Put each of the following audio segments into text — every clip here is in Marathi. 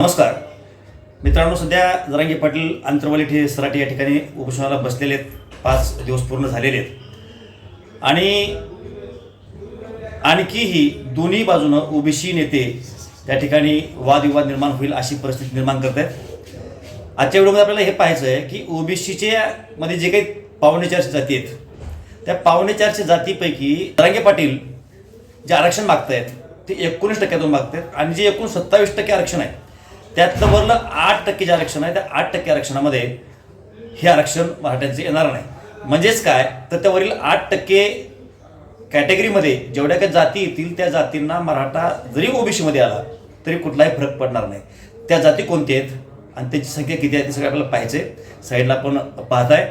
नमस्कार. मित्रांनो सध्या जरांगे पाटील आंतरवाली ठे सराटी या ठिकाणी उपोषणाला बसलेले आहेत. पाच दिवस पूर्ण झालेले आहेत. आणि आणखीही दोन्ही बाजूनं ओबीसी नेते त्या ठिकाणी वादविवाद निर्माण होईल अशी परिस्थिती निर्माण करत आहेत. आजच्या व्हिडिओमध्ये आपल्याला हे पाहायचं आहे की ओबीसीचे मध्ये जे काही पावणे चारशे जाती आहेत त्या पावणे चारशे जातीपैकी जरांगे पाटील जे आरक्षण मागतायत ते एकोणीस टक्क्यातून मागतायत आणि जे एकूण सत्तावीस टक्के आरक्षण आहे त्यातलं वरलं आठ टक्के जे आरक्षण आहे त्या आठ टक्के आरक्षणामध्ये हे आरक्षण मराठ्यांचं येणार नाही. म्हणजेच काय? तर त्यावरील आठ टक्के कॅटेगरीमध्ये जेवढ्या काही जाती येतील त्या जातींना मराठा जरी ओबीसीमध्ये आला तरी कुठलाही फरक पडणार नाही. त्या जाती कोणत्या आहेत? आणि त्याची संख्या किती आहे ते सगळं आपल्याला पाहायचे साईडला आपण आहे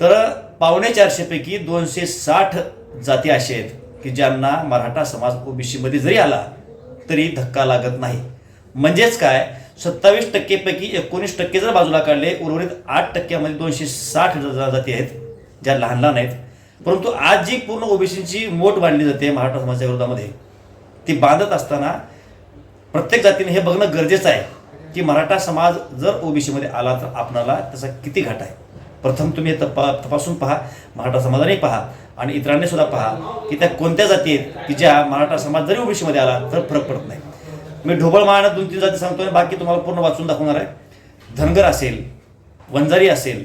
तर पावणे चारशेपैकी दोनशे साठ जाती अशा आहेत की ज्यांना मराठा समाज ओबीसीमध्ये जरी आला तरी धक्का लागत नाही. म्हणजेच काय? सत्तावीस टक्केपैकी एकोणीस टक्के जर बाजूला काढले उर्वरित आठ टक्क्यामध्ये दोनशे साठ जाती आहेत ज्या लहान लहान आहेत परंतु आज जी पूर्ण ओबीसीची मोठ बांधली जाते मराठा समाजाच्या विरोधामध्ये ती बांधत असताना प्रत्येक जातीने हे बघणं गरजेचं आहे की मराठा समाज जर ओबीसीमध्ये आला तर आपणाला त्याचा किती घाट आहे. प्रथम तुम्ही हे तपा तपासून पहा मराठा समाजाने पहा आणि इतरांनी सुद्धा पहा की त्या कोणत्या जाती आहेत की ज्या मराठा समाज जरी ओबीसीमध्ये आला तर फरक पडत नाही. मी ढोबळ माळानं दोन तीन जाती सांगतो आणि बाकी तुम्हाला पूर्ण वाचून दाखवणार आहे. धनगर असेल वंजारी असेल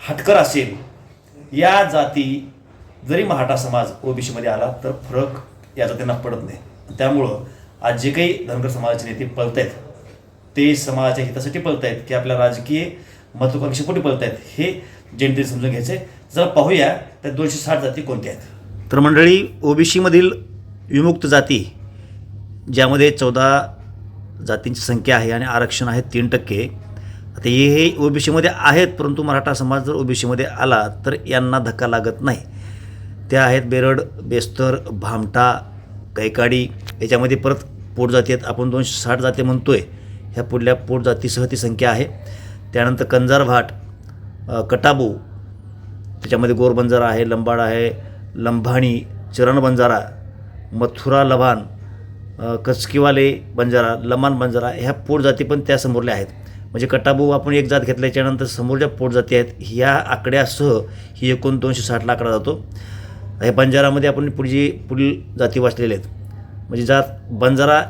हटकर असेल या जाती जरी मराठा समाज ओबीसीमध्ये आला तर फरक या जातींना पडत नाही. त्यामुळं आज जे काही धनगर समाजाचे नेते पळत आहेत ते समाजाच्या हितासाठी पळत आहेत की आपल्या राजकीय महत्वाकांक्षेपोटी पळत आहेत हे जनतेने समजून घ्यायचे जरा पाहूया त्या दोनशे साठ जाती कोणत्या आहेत. तर मंडळी ओबीसीमधील विमुक्त जाती ज्यामध्ये चौदा जातींची संख्या आहे आणि आरक्षण आहे तीन टक्के. आता हे हे ओबीसीमध्ये आहेत परंतु मराठा समाज जर ओबीसीमध्ये आला तर यांना धक्का लागत नाही. त्या आहेत बेरड बेस्तर भामटा कैकाडी. याच्यामध्ये परत पोटजाती आहेत. आपण दोनशे साठ जाती म्हणतो आहे ह्या पुढल्या पोटजातीसह ती संख्या आहे. त्यानंतर कंजार भाट कटाबू. त्याच्यामध्ये गोर बंजारा आहे लंबाड आहे लंभाणी चरण बंजारा मथुरा लभान अ, कचकीवाले बंजारा लमान बंजारा ह्या पोटजाती पण त्या समोरल्या आहेत. म्हणजे कटाबू आपण एक जात घेतल्याच्यानंतर समोरच्या पोटजाती आहेत. ह्या आकड्यासह ही एकूण दोनशे साठला आकडा जातो. हे बंजारामध्ये आपण पुढची पुढील जाती वाचलेल्या आहेत. म्हणजे जात बंजारा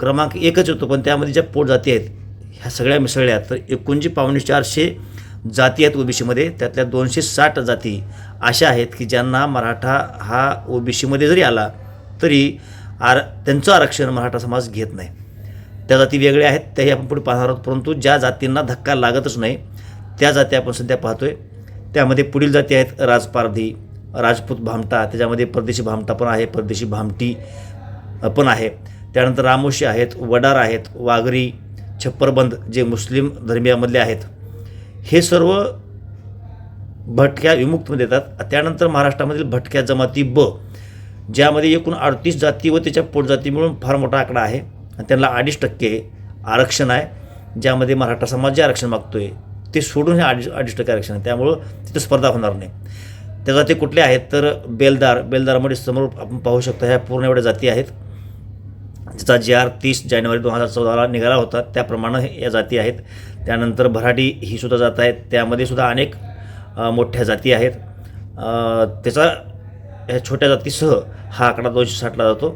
क्रमांक एकच येतो पण त्यामध्ये ज्या पोटजाती आहेत ह्या सगळ्या मिसळल्या तर एकूण पावणे चारशे जाती आहेत ओबीसीमध्ये त्यातल्या दोनशे साठ जाती अशा आहेत की ज्यांना मराठा हा ओबीसीमध्ये जरी आला तरी आर त्यांचं आरक्षण मराठा समाज घेत नाही. त्या जाती वेगळ्या आहेत त्याही आपण पुढे पाहणार आहोत परंतु ज्या जातींना धक्का लागतच नाही त्या जाती आपण सध्या पाहतो आहे त्यामध्ये पुढील जाती आहेत राजपारधी राजपूत भामटा त्याच्यामध्ये परदेशी भामटा पण आहे परदेशी भामटी पण आहे. त्यानंतर रामोशी आहेत वडार आहेत वाघरी छप्परबंद जे मुस्लिम धर्मियामधले आहेत. हे सर्व भटक्या विमुक्तमध्ये येतात. त्यानंतर महाराष्ट्रामधील भटक्या जमाती ब ज्यामध्ये एकूण अडतीस जाती व त्याच्या पोटजाती मिळून फार मोठा आकडा आहे. आणि त्यांना अडीच टक्के आरक्षण आहे. ज्यामध्ये मराठा समाज जे आरक्षण मागतोय ते सोडून हे अडीच अडीच टक्के आरक्षण आहे. त्यामुळं तिथं स्पर्धा होणार नाही. त्या जाती कुठल्या आहेत तर बेलदार बेलदारमध्ये समोर आपण पाहू शकतो ह्या पूर्ण एवढ्या जाती आहेत. ज्याचा जी आर तीस जानेवारी दोन हजार चौदाला निघाला होता त्याप्रमाणे या जाती आहेत. त्यानंतर भराडी ही सुद्धा जात आहेत. त्यामध्ये सुद्धा अनेक मोठ्या जाती आहेत. त्याचा ह्या छोट्या जातीसह हा आकडा दोनशे साठला जातो.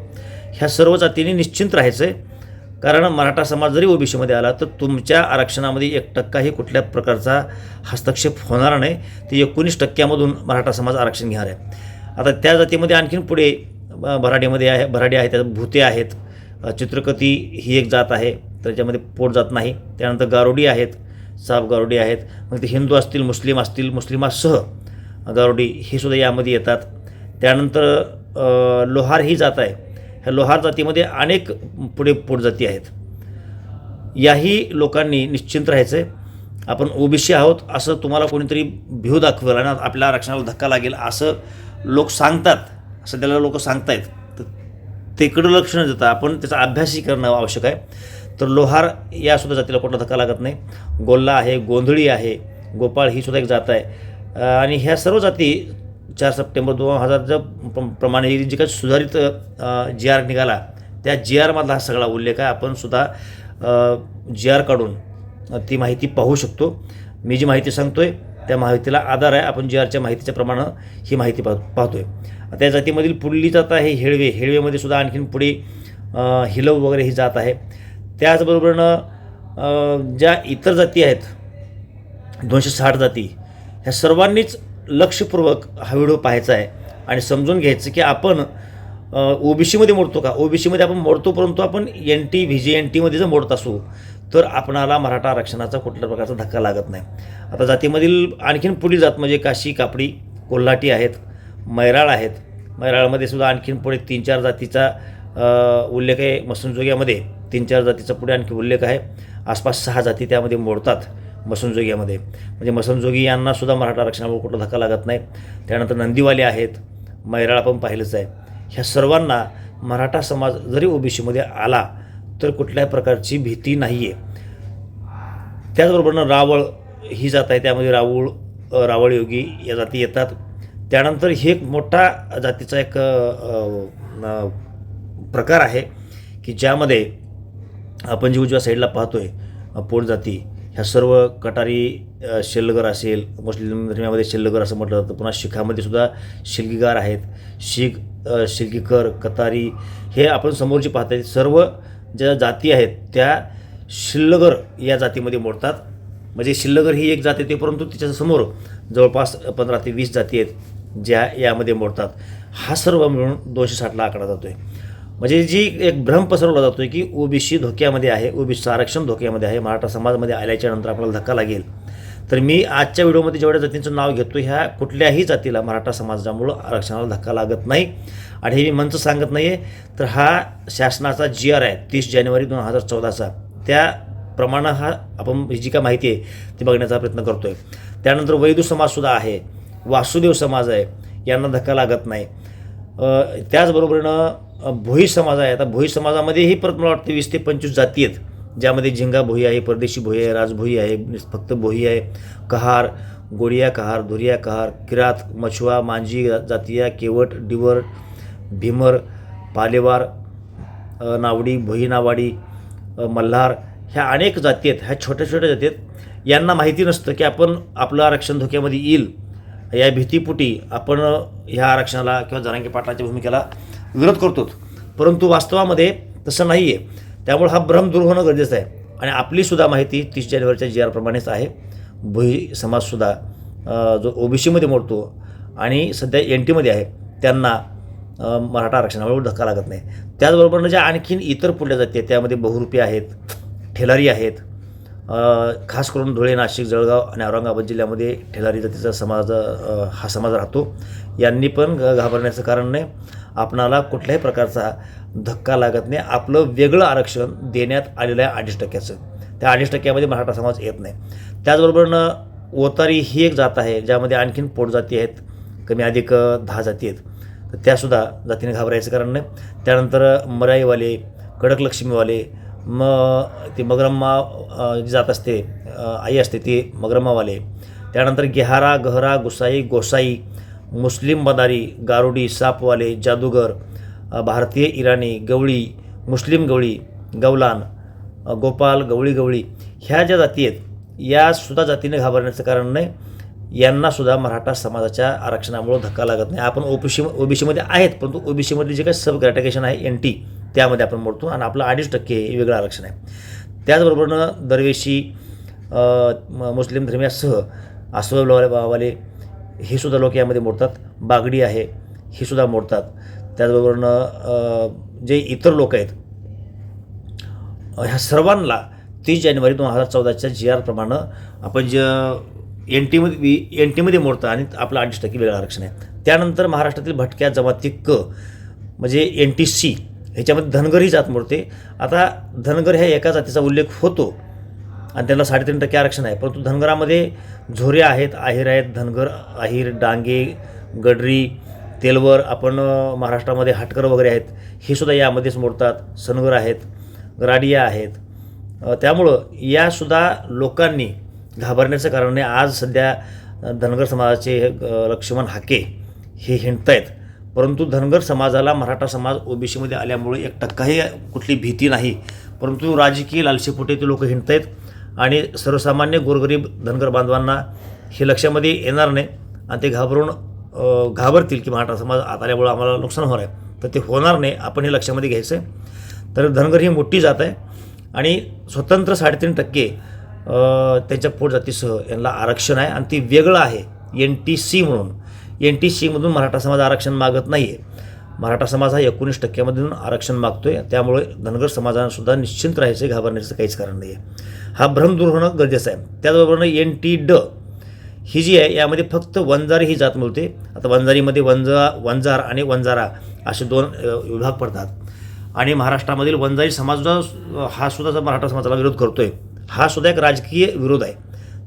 ह्या सर्व जातींनी निश्चिंत राहायचं आहे कारण मराठा समाज जरी ओबीसीमध्ये आला तर तुमच्या आरक्षणामध्ये एक टक्काही कुठल्या प्रकारचा हस्तक्षेप होणार नाही. ते एकोणीस टक्क्यामधून मराठा समाज आरक्षण घेणार आहे. आता त्या जातीमध्ये आणखीन पुढे भराडीमध्ये आहे भराडी आहे त्यात भूते आहेत. चित्रकती ही एक जात आहे त्याच्यामध्ये पोट जात नाही. त्यानंतर गारोडी आहेत साफ गारोडी आहेत. मग ते हिंदू असतील मुस्लिम असतील मुस्लिमासह गारोडी हे सुद्धा यामध्ये येतात. त्यानंतर लोहार ही जात आहे. ह्या लोहार जातीमध्ये अनेक पुढे पोटजाती आहेत. याही लोकांनी निश्चिंत राहायचं आहे आपण ओबीसी आहोत असं तुम्हाला कोणीतरी भिव दाखवेल आणि आपल्या आरक्षणाला धक्का लागेल असं लोक सांगतात. असं त्याला लोक सांगतायत. तर तिकडं लक्ष न देता आपण त्याचा अभ्यासही करणं आवश्यक आहे. तर लोहार या सुद्धा जातीला कोणाला धक्का लागत नाही. गोल्ला आहे गोंधळी आहे गोपाळ ही सुद्धा एक जात आहे. आणि ह्या सर्व जाती चार सप्टेंबर दोन हजारच्या प्र- प्रमाणे जे काही सुधारित जी आर निघाला त्या जी आरमधला हा सगळा उल्लेख आहे. आपण सुद्धा जी आर काढून ती माहिती पाहू शकतो. मी जी माहिती सांगतो आहे त्या माहितीला आधार आहे. आपण जी आरच्या माहितीच्या प्रमाणे ही माहिती पाह पाहतो आहे त्या जातीमधील पुढली जात आहे हेळवे. हेळवेमध्ये सुद्धा आणखीन पुढे हिलव वगैरे ही जात आहे. त्याचबरोबरनं ज्या इतर जाती आहेत दोनशे साठ जाती ह्या सर्वांनीच लक्षपूर्वक हा व्हिडिओ पाहायचा आहे आणि समजून घ्यायचं की आपण ओबीसीमध्ये मोडतो का? ओबीसीमध्ये आपण मोडतो परंतु आपण N T V J N टीमध्ये जर मोडत असू तर आपणाला मराठा आरक्षणाचा कुठल्या प्रकारचा धक्का लागत नाही. आता जातीमधील आणखीन पुढील जात म्हणजे काशी कापडी कोल्हाटी आहेत मैराळ आहेत. मैराळमध्ये सुद्धा आणखीन पुढे तीन चार जातीचा उल्लेख आहे. मसनजोग्यामध्ये तीन चार जातीचा पुढे आणखी उल्लेख आहे. आसपास सहा जाती त्यामध्ये मोडतात. मसनजोग्यामध्ये. म्हणजे मसनजोगी यांनासुद्धा मराठा आरक्षणावर कुठं धक्का लागत नाही. त्यानंतर नंदीवाले आहेत मैराळ आपण पाहिलंच आहे. ह्या सर्वांना मराठा समाज जरी ओबीसीमध्ये आला तर कुठल्याही प्रकारची भीती नाही आहे त्याचबरोबरनं रावळ ही जात आहे त्यामध्ये रावळ रावळयोगी या जाती येतात. त्यानंतर हे एक मोठा जातीचा एक प्रकार आहे की ज्यामध्ये आपण जी उजव्या साईडला पाहतो आहे पोट जाती ह्या सर्व कटारी शिल्लगर असेल मुस्लिम धर्मामध्ये शिल्लगर असं म्हटलं जातं. पुन्हा शिखामध्ये सुद्धा शिल्गीगार आहेत. शिख अ, शिल्गीकर कतारी हे आपण समोर जे पाहता सर्व ज्या जाती आहेत त्या शिल्लगर या जातीमध्ये मोडतात. म्हणजे शिल्लगर ही एक जात येते परंतु तिच्या समोर जवळपास पंधरा ते वीस जाती आहेत ज्या यामध्ये मोडतात. हा सर्व मिळून दोनशे साठला आकडा जातो आहे म्हणजे जी एक भ्रम पसरवला जातो आहे की ओबीसी धोक्यामध्ये आहे ओबीसीचं आरक्षण धोक्यामध्ये आहे मराठा समाजामध्ये आल्याच्यानंतर आपल्याला धक्का लागेल. तर मी आजच्या व्हिडिओमध्ये जेवढ्या जातींचं नाव घेतो ह्या कुठल्याही जातीला मराठा समाजामुळं आरक्षणाला धक्का लागत नाही. आणि हे मी मंच सांगत नाही आहे तर हा शासनाचा जी आर आहे तीस जानेवारी दोन हजार चौदाचा. त्या त्याप्रमाणे हा आपण ही जी काय माहिती आहे ती बघण्याचा प्रयत्न करतो आहे त्यानंतर वैदू समाजसुद्धा आहे वासुदेव समाज आहे यांना धक्का लागत नाही. त्याचबरोबरीनं भोई समाज आहे. आता भोई समाजामध्येही परत मला वाटतं वीस ते पंचवीस जाती आहेत. ज्यामध्ये झिंगा भोई आहे परदेशी भोई आहे राजभोई आहे फक्त भोई आहे. कहार गोडिया कहार धुरिया कहार किरात मछुआ मांजी जातिया केवट डिवर भीमर पालेवार नावडी भोई नावाडी मल्हार ह्या अनेक जाती आहेत. ह्या छोट्या छोट्या जाती आहेत. यांना माहिती नसतं की आपण आपलं आरक्षण धोक्यामध्ये येईल. या भीतीपुटी आपण ह्या आरक्षणाला किंवा जरांगी पाटलाच्या भूमिकेला विरोध करतो परंतु वास्तवामध्ये तसं नाही आहे त्यामुळे हा भ्रम दूर होणं गरजेचं आहे. आणि आपलीसुद्धा माहिती तीस जानेवारीच्या जी आरप्रमाणेच आहे. भुई समाजसुद्धा अ, जो ओबीसीमध्ये मोडतो आणि सध्या एन टीमध्ये आहे त्यांना मराठा आरक्षणामुळे धक्का लागत नाही. त्याचबरोबर ज्या आणखीन इतर पुढल्या जाती आहेत. त्यामध्ये बहुरूपी आहेत ठेलारी आहेत. खास करून धुळे नाशिक जळगाव आणि औरंगाबाद जिल्ह्यामध्ये ठेलारी जातीचा समाज हा समाज राहतो. यांनी पण घ- घाबरण्याचं कारण नाही. आपणाला कुठल्याही प्रकारचा धक्का लागत नाही. आपलं वेगळं आरक्षण देण्यात आलेलं आहे अडीच टक्क्याचं. त्या अडीच टक्क्यामध्ये मराठा समाज येत नाही. त्याचबरोबरनं ओतारी ही एक जात आहे ज्यामध्ये आणखीन पोटजाती आहेत कमी अधिक दहा जाती आहेत. तर त्यासुद्धा जातीने घाबरायचं कारण नाही. त्यानंतर मराईवाले कडक लक्ष्मीवाले मग ती मगरम्मा जी जात असते आई असते ती मगरम्मावाले. त्यानंतर गेहारा गहरा गुसाई गोसाई मुस्लिम बदारी गारुडी सापवाले जादूगर भारतीय इराणी गवळी मुस्लिम गवळी गवलान गोपाल गवळी गवळी ह्या ज्या जाती आहेत यासुद्धा जातीने घाबरण्याचं कारण नाही. यांनासुद्धा मराठा समाजाच्या आरक्षणामुळे धक्का लागत नाही. आपण ओबीसी ओबीसीमध्ये आहेत परंतु ओबीसीमध्ये जे काही सब ग्रॅटिकेशन आहे एन टी त्यामध्ये आपण मोडतो आणि आपलं अडीच टक्के हे वेगळं आरक्षण आहे. त्याचबरोबरनं दरवेशी म- मुस्लिम धर्मियासह आसववाले हे सुद्धा लोक यामध्ये मोडतात. बागडी आहे ही सुद्धा मोडतात. त्याचबरोबरनं जे इतर लोक आहेत ह्या सर्वांना तीस जानेवारी दोन हजार चौदाच्या जी आरप्रमाणे आपण जे एन टीमध्ये एन टीमध्ये मोडतं आणि आपलं अडीच टक्के वेगळं आरक्षण आहे. त्यानंतर महाराष्ट्रातील भटक्या जमाती क म्हणजे एन टी सी ह्याच्यामध्ये धनगर ही जात मोडते. आता धनगर ह्या एका जातीचा उल्लेख होतो. आणि त्यांना साडेतीन टक्के आरक्षण आहे. परंतु धनगरामध्ये झोरे आहेत आहेर आहेत धनगर आहिर डांगे गडरी तेलवर आपण महाराष्ट्रामध्ये हाटकर वगैरे आहेत हे सुद्धा यामध्येच मोडतात. सनगर आहेत गराडिया आहेत. त्यामुळं यासुद्धा लोकांनी घाबरण्याचं कारण नाही आज सध्या धनगर समाजाचे लक्ष्मण हाके हे हिंडत आहेत परंतु धनगर समाजाला मराठा समाज ओबीसीमध्ये आल्यामुळे एक टक्काही कुठली भीती नाही. परंतु राजकीय लालसेपोटे ते लोक हिंडत आहेत आणि सर्वसामान्य गोरगरीब धनगर बांधवांना हे लक्षामध्ये येणार नाही आणि ते घाबरून घाबरतील की मराठा समाज आत आल्यामुळं आम्हाला नुकसान होणार आहे. तर ते होणार नाही. आपण हे लक्षामध्ये घ्यायचं आहे तर धनगर ही मोठी जात आहे आणि स्वतंत्र साडेतीन टक्के त्यांच्या पोटजातीसह यांना आरक्षण आहे आणि ती वेगळं आहे. एन टी सी म्हणून. एन टी सीमधून मराठा समाज आरक्षण मागत नाही आहे मराठा समाज हा एकोणीस टक्क्यामधून आरक्षण मागतो आहे त्यामुळे धनगर समाजानंसुद्धा निश्चिंत राहायचं घाबरण्याचं काहीच कारण नाही आहे हा भ्रम दूर होणं गरजेचं आहे. त्याचबरोबर एन टी ड ही जी आहे यामध्ये फक्त वंजारी ही जात मिळते आता वंजारीमध्ये वंजा वंजार आणि वंजारा असे दोन विभाग पडतात. आणि महाराष्ट्रामधील वंजारी समाज हा सुद्धा जो मराठा समाजाला विरोध करतो आहे हा सुद्धा एक राजकीय विरोध आहे.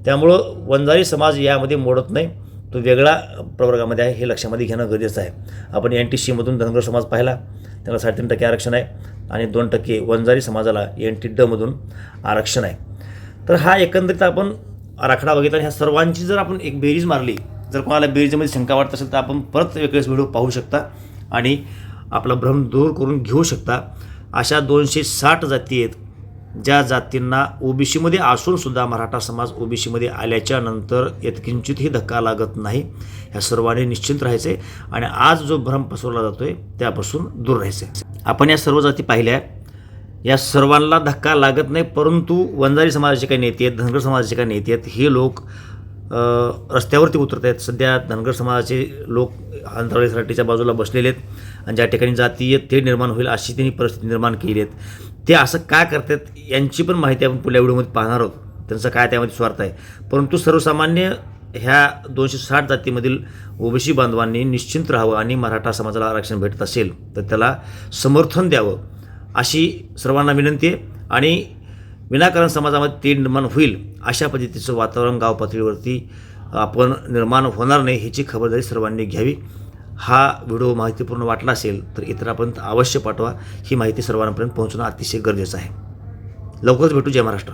त्यामुळं वंजारी समाज यामध्ये मोडत नाही. तो वेगळा प्रवर्गामध्ये आहे हे लक्षामध्ये घेणं गरजेचं आहे. आपण एन टी सीमधून धनगर समाज पाहिला त्याला साडेतीन टक्के आरक्षण आहे आणि दोन टक्के वंजारी समाजाला एन टी डमधून आरक्षण आहे. तर हा एकंदरीत आपण आराखडा बघितला ह्या सर्वांची जर आपण एक बेरीज मारली जर कोणाला बेरीजमध्ये शंका वाटत असेल तर आपण परत वेगळेच व्हिडिओ पाहू शकता आणि आपला भ्रम दूर करून घेऊ शकता. अशा दोनशे साठ जाती आहेत. ज्या जातींना ओबीसीमध्ये असूनसुद्धा मराठा समाज ओबीसीमध्ये आल्याच्यानंतर यत्किंचितही धक्का लागत नाही. ह्या सर्वांनी निश्चिंत राहायचे आणि आज जो भ्रम पसरवला आहे त्यापासून दूर राहायचे. आपण या सर्व जाती पाहिल्या. या सर्वांना धक्का लागत नाही परंतु वंजारी समाजाचे काही नेते आहेत धनगर समाजाचे काही नेते आहेत हे लोक रस्त्यावरती उतरत आहेत सध्या धनगर समाजाचे लोक अंतराळी सराटीच्या बाजूला बसलेले आहेत आणि ज्या ठिकाणी जातीय ते निर्माण होईल अशी त्यांनी परिस्थिती निर्माण केली आहेत ते असं काय करतात यांची पण माहिती आपण पुढल्या व्हिडिओमध्ये पाहणार आहोत. त्यांचं काय त्यामध्ये स्वार्थ आहे. परंतु सर्वसामान्य ह्या दोनशे साठ जातीमधील ओबीसी बांधवांनी निश्चिंत राहावं आणि मराठा समाजाला आरक्षण भेटत असेल तर त्याला समर्थन द्यावं अशी सर्वांना विनंती आहे. आणि विनाकारण समाजामध्ये ते निर्माण होईल अशा पद्धतीचं वातावरण गाव पातळीवरती आपण निर्माण होणार नाही ह्याची खबरदारी सर्वांनी घ्यावी. हा व्हिडिओ माहितीपूर्ण वाटला असेल तर इतरांपर्यंत अवश्य पाठवा. ही माहिती सर्वांपर्यंत पोहोचणं अतिशय गरजेचं आहे. लवकरच भेटू जय महाराष्ट्र.